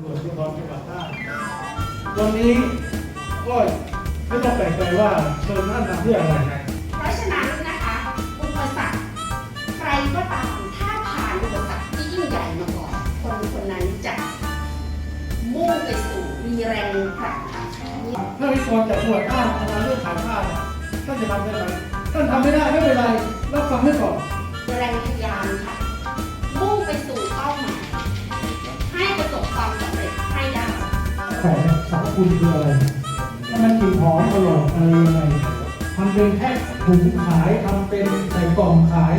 ตำรวจภูธรจังหวัดน่านวันนี้ก็ไม่ต้องแปลกใจว่าเชิญท่านมาเพื่ออะไรนะเพราะฉะนั้นนะคะ อุปสรรคใครก็ตามถ้าผ่านอุปสรรคที่ยิ่งใหญ่มาก่อนคนคนนั้นจะมุ่งไปสู่มีแรงผลักดันถ้ามีคนจากจังหวัดน่านมาเรื่องขายผ้าเนี่ยท่านจะทำได้ไหมท่านทำไม่ได้ไม่เป็นไรรับฟังให้ก่อนแรงพยายามค่ะ แต่สรรพคุณคืออะไรถ้ามันกลิ่นหอมอร่อยอะไรยังไงทำเป็นแพ็คถุงขายทำเป็นใส่กล่องขาย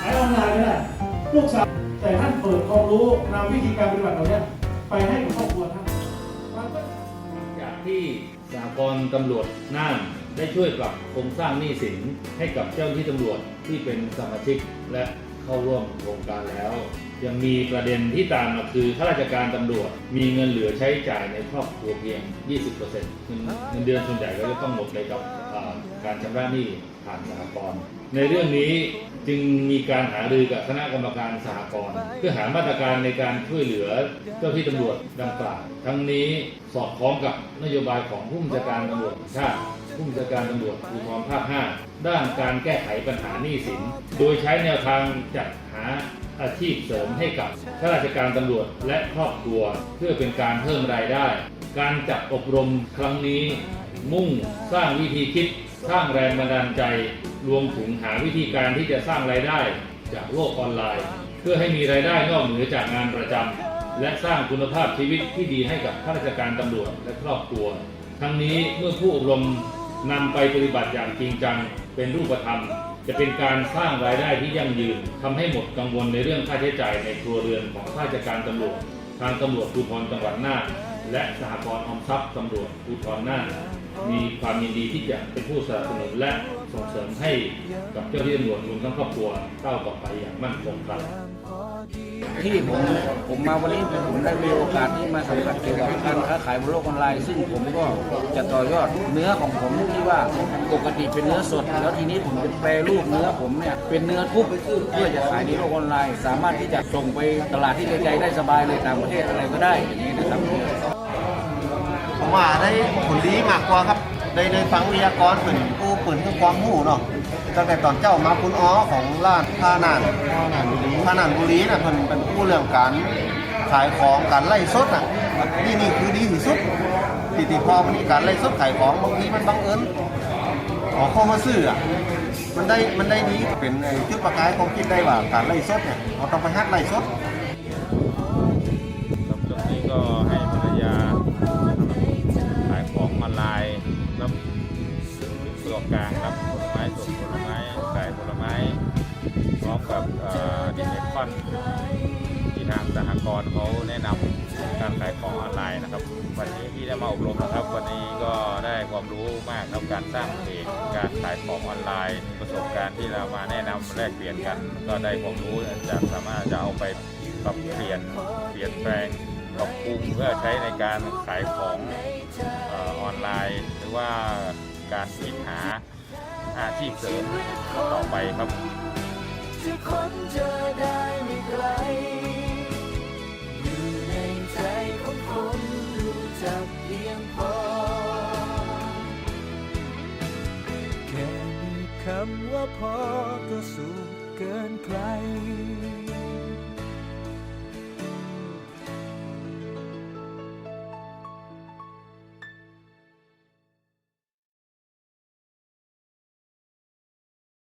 ขายออนไลน์ก็ได้ลูกสาวแต่ท่านเปิดความรู้นำวิธีการปฏิบัติเหล่านี้ไปให้กับครอบครัวท่านมันก็จากที่สหกรตำรวจน่านได้ช่วยปรับโครงสร้างหนี้สินให้กับเจ้าหน้าที่ตำรวจที่เป็นสมาชิกและเข้าร่วมโครงการแล้ว ยังมีประเด็นที่ตามมาคือข้าราชการตำรวจมีเงินเหลือใช้จ่ายในครอบครัวเพียง 20%เงินเงินเดือนส่วนใหญ่ก็จะต้องหมดไปกับการชำระหนี้ผ่านสหกรณ์ในเรื่องนี้จึงมีการหารือกับคณะกรรมการสหกรณ์เพื่อหามาตรการในการช่วยเหลือเจ้าที่ตำรวจดังกล่าวทั้งนี้สอดคล้องกับนโยบายของผู้บัญชาการตำรวจชาติผู้บัญชาการตำรวจภูธรภาค 5 ด้านการแก้ไขปัญหาหนี้สิน โดยใช้แนวทางจัดหาอาชีพเสริมให้กับข้าราชการตำรวจและครอบครัว เพื่อเป็นการเพิ่มรายได้ การจัดอบรมครั้งนี้ มุ่งสร้างวิธีคิด สร้างแรงบันดาลใจ รวมถึงหาวิธีการที่จะสร้างรายได้จากโลกออนไลน์ เพื่อให้มีรายได้นอกเหนือจากงานประจำและสร้างคุณภาพชีวิตที่ดีให้กับข้าราชการตำรวจและครอบครัว ทั้งนี้เมื่อผู้อบรมนำไปปฏิบัติอย่างจริงจังเป็นรูปธรรม จะเป็นการสร้างรายได้ที่ยั่งยืนทำให้หมดกังวลในเรื่องค่าใช้จ่ายในครัวเรือนของข้าราชการตำรวจ ทางตำรวจภูธรจังหวัดน่านและสหกรณ์ออมทรัพย์ตำรวจภูธรน่านมีความยินดีที่จะเป็นผู้สนับสนุนและส่งเสริมให้กับเจ้าหน้าที่ตำรวจรวมทั้งครอบครัวก้าวต่อไปอย่างมั่นคงครับ ที่ผมผมมาวันนี้ผมได้มีโอกาสที่มาสัมผัสเกี่ยวกับการค้าขายบนโลกออนไลน์ ซึ่งผมก็จะต่อยอดเนื้อของผมที่ว่าปกติเป็นเนื้อสด แล้วทีนี้ผมเป็นแปรรูปเนื้อผมเนี่ยเป็นเนื้อทุบเพื่อจะขายในโลกออนไลน์ สามารถที่จะส่งไปตลาดที่ไกลๆได้สบายเลยต่างประเทศอะไรก็ได้อย่างนี้นะครับผมว่าได้ผลดีมากกว่าครับได้ได้ฟังวิทยากรเปิ่นผู้เปิ่นคือความหูเนาะ ตั้งแต่ตอนเจ้ามาคุณอ้อของร้านท่านานท่านานบุรีท่านานบุรีน่ะเพิ่นเป็นผู้เรื่องการขายของการไล่สดน่ะนี่นี่คือดีที่สุดที่ที่พอมันมีการไล่สดขายของบางทีมันบังเอิญขอเข้ามาซื้ออะมันได้มันได้ดีเป็นไอ้จุดประกายความคิดได้ว่าการไล่สดเนี่ยเราต้องไปฮัดไล่สดครับช่วงนี้ก็ให้ภรรยาขายของออนไลน์รับตัวกลางรับผลไม้สดผลไม้ขายผลไม้ พร้อมกับดิเนคอนที่ทางสหกรณ์เขาแนะนำการขายของออนไลน์นะครับ วันนี้ที่ได้มาอบรมนะครับ วันนี้ก็ได้ความรู้มากครับการสร้างเพจการขายของออนไลน์ ประสบการณ์ที่เรามาแนะนำแลกเปลี่ยนกัน ก็ได้ความรู้จะสามารถจะเอาไปปรับเปลี่ยนเปลี่ยนแปลงปรับปรุงเพื่อใช้ในการขายของออนไลน์ หรือว่าการคิดหาอาชีพเสริมต่อไปครับ จะค้นเจอได้ไม่ไกล อยู่ในใจของคนรู้จักเพียงพอ แค่มีคำว่าพอก็สูงเกินใคร